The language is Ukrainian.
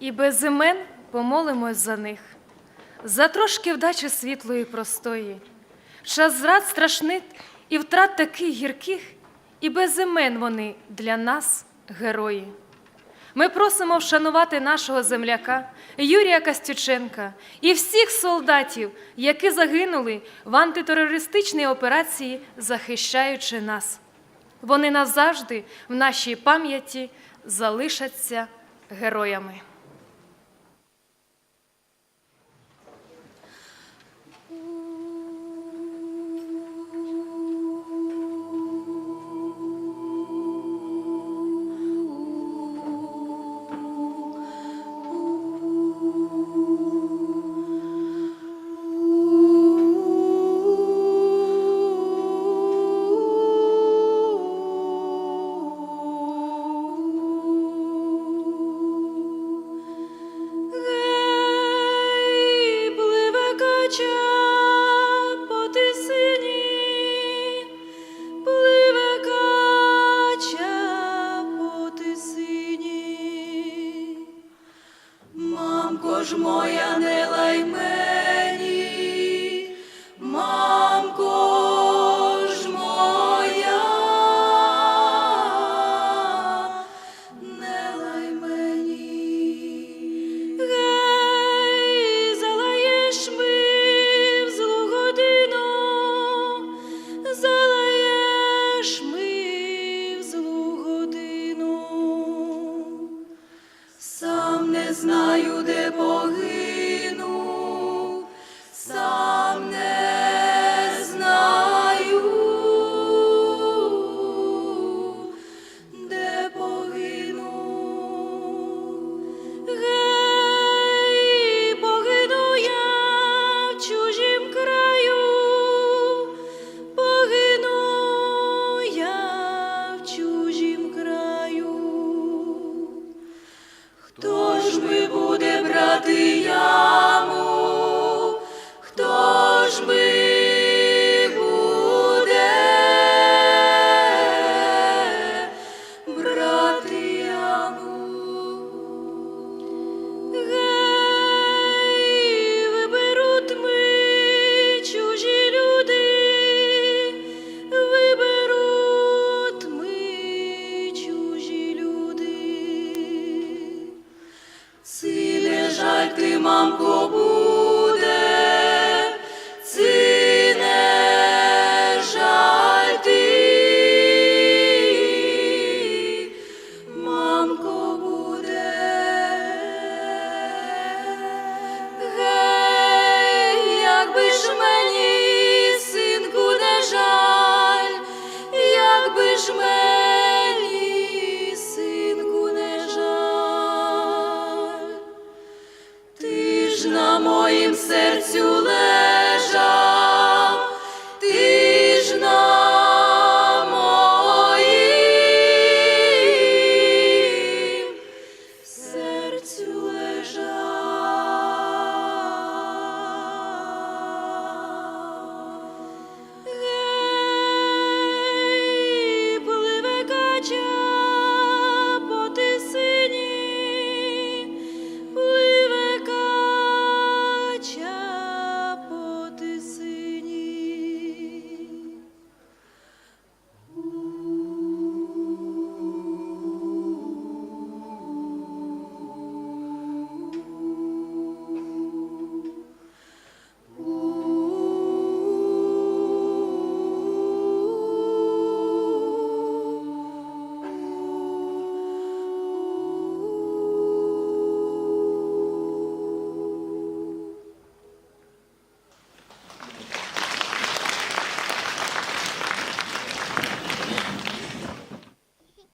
і без імен помолимось за них, за трошки вдачі світлої простої. Час зрад страшних і втрат таких гірких, і без імен вони для нас герої. Ми просимо вшанувати нашого земляка Юрія Костюченка і всіх солдатів, які загинули в антитерористичній операції, захищаючи нас. Вони назавжди в нашій пам'яті залишаться героями. Ж моя, не лай мені, мамко моя, не залаєш ми злу годину, залаєш ми в годину. Сам не знаю, де погину, Ми буде брати яму? mam серцю лежав,